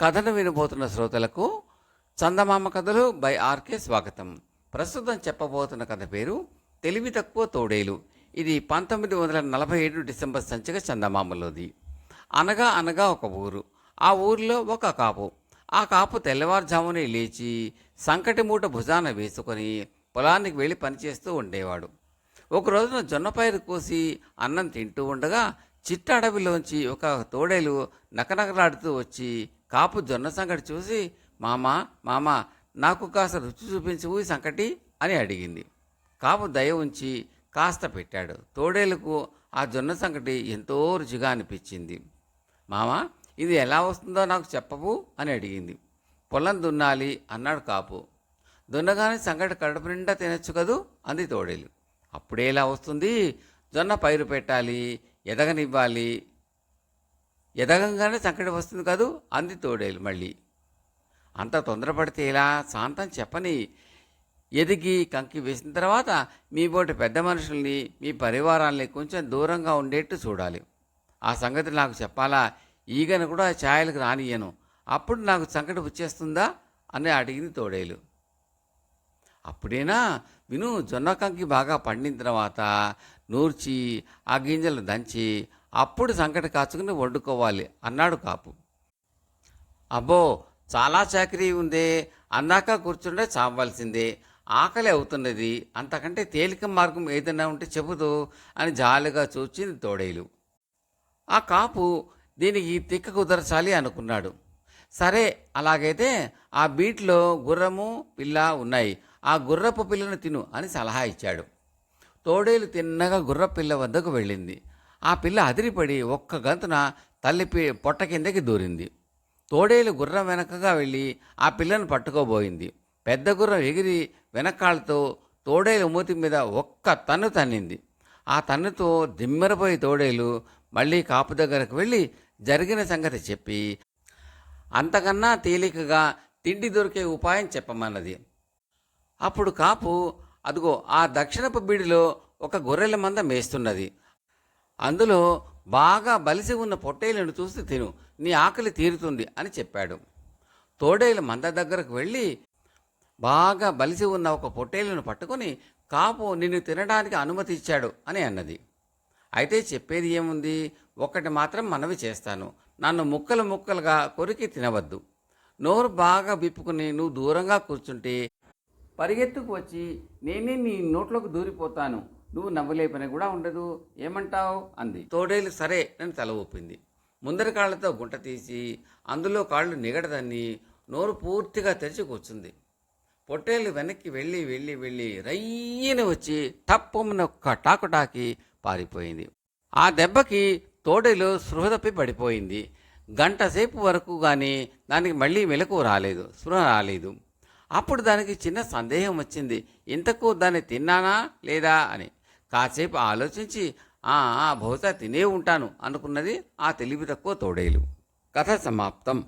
కథను వినబోతున్న శ్రోతలకు చందమామ కథలు బై ఆర్కే స్వాగతం. ప్రస్తుతం చెప్పబోతున్న కథ పేరు తెలివి తక్కువ తోడేలు. ఇది పంతొమ్మిది వందల నలభై ఏడు డిసెంబర్ సంచిక చందమామలోది. అనగా అనగా ఒక ఊరు. ఆ ఊరిలో ఒక కాపు. ఆ కాపు తెల్లవారుజామునే లేచి సంకటి మూట భుజాన వేసుకొని పొలానికి వెళ్ళి పనిచేస్తూ ఉండేవాడు. ఒక రోజున జొన్న పైరు కోసి అన్నం తింటూ ఉండగా చిట్ట అడవిలోంచి ఒక తోడేలు నకనకలాడుతూ వచ్చి కాపు జొన్న సంకటి చూసి మామ మామ నాకు కాస్త రుచి చూపించు ఈ సంకటి అని అడిగింది. కాపు దయ ఉంచి కాస్త పెట్టాడు. తోడేలుకు ఆ జొన్న సంకటి ఎంతో రుచిగా అనిపించింది. మామ ఇది ఎలా వస్తుందో నాకు చెప్పవు అని అడిగింది. పొలం దున్నాలి అన్నాడు కాపు. దున్నగానే సంగటి కడుపు నిండా తినచ్చు కదూ అంది తోడేలు. అప్పుడే ఎలా వస్తుంది? జొన్న పైరు పెట్టాలి ఎదగనివ్వాలి ఎదగంగానే సంకటి వస్తుంది కాదు అంది తోడేలు మళ్ళీ. అంత తొందరపడితే ఎలా? శాంతం చెప్పని ఎదిగి కంకి వేసిన తర్వాత మీ బోటి పెద్ద మనుషుల్ని మీ పరివారాల్ని కొంచెం దూరంగా ఉండేట్టు చూడాలి. ఆ సంగతి నాకు చెప్పాలా? ఈగను కూడా ఛాయలకు రానియను అప్పుడు నాకు సంకటి వచ్చేస్తుందా? అని అడిగింది తోడేలు. అప్పుడేనా? విను జొన్న కంకి బాగా పండిన తర్వాత నూర్చి ఆ గింజలు దంచి అప్పుడు సంకట కాచుకుని వండుకోవాలి అన్నాడు కాపు. అబ్బో చాలా చాకరీ ఉందే అందాక కూర్చుంటే చావాల్సిందే ఆకలి అవుతున్నది అంతకంటే తేలిక మార్గం ఏదైనా ఉంటే చెబుదు అని జాలిగా చూచింది తోడేలు. ఆ కాపు దీనికి తిక్క కుదరచాలి అనుకున్నాడు. సరే అలాగైతే ఆ బీట్లో గుర్రము పిల్ల ఉన్నాయి ఆ గుర్రపు పిల్లను తిను అని సలహా ఇచ్చాడు. తోడేలు తిన్నగా గుర్ర పిల్ల వద్దకు వెళ్ళింది. ఆ పిల్ల అదిరిపడి ఒక్క గంతున తల్లి పి- పొట్ట కిందకి దూరింది. తోడేలు గుర్రం వెనకగా వెళ్ళి ఆ పిల్లను పట్టుకోబోయింది. పెద్ద గుర్రం ఎగిరి వెనకాళ్ళతో తోడేలు మూతి మీద ఒక్క తన్ను తన్నింది. ఆ తన్నుతో దిమ్మెరపోయి తోడేలు మళ్ళీ కాపు దగ్గరకు వెళ్ళి జరిగిన సంగతి చెప్పి అంతకన్నా తేలికగా తిండి దొరికే ఉపాయం చెప్పమన్నది. అప్పుడు కాపు అదిగో ఆ దక్షిణపు బీడిలో ఒక గొర్రెల మంద మేస్తున్నది. అందులో బాగా బలిసి ఉన్న పొట్టేలను చూసి తిను నీ ఆకలి తీరుతుంది అని చెప్పాడు. తోడేలు మంద దగ్గరకు వెళ్ళి బాగా బలిసి ఉన్న ఒక పొట్టేలను పట్టుకొని కాపు నిన్ను తినడానికి అనుమతి ఇచ్చాడు అని అన్నది. అయితే చెప్పేది ఏముంది? ఒక్కటి మాత్రం మనవి చేస్తాను. నన్ను ముక్కలు ముక్కలుగా కొరికి తినవద్దు. నోరు బాగా విప్పుకుని నువ్వు దూరంగా కూర్చుంటే పరిగెత్తుకు వచ్చి నేనే నీ నోట్లోకి దూరిపోతాను. నువ్వు నవ్వలే పని కూడా ఉండదు. ఏమంటావు? అంది. తోడేలు సరే అని తల ఊపింది. ముందరి కాళ్ళతో గుంట తీసి అందులో కాళ్ళు నిగడదని నోరు పూర్తిగా తెరిచి కూర్చుంది. పొట్టేలు వెనక్కి వెళ్ళి వెళ్ళి వెళ్ళి రయ్యన వచ్చి టప్పమున ఒక్క టాకుటాకి పారిపోయింది. ఆ దెబ్బకి తోడేలు స్పృహ తప్పి పడిపోయింది. గంట సేపు వరకు కానీ దానికి మళ్ళీ మెలకు రాలేదు స్పృహ రాలేదు. అప్పుడు దానికి చిన్న సందేహం వచ్చింది. ఇంతకు దాన్ని తిన్నానా లేదా అని. కాసేపు ఆలోచించి "ఆ, బహుశా తినే ఉంటాను అనుకున్నది ఆ తెలివి తక్కువ తోడేలు. కథ సమాప్తం.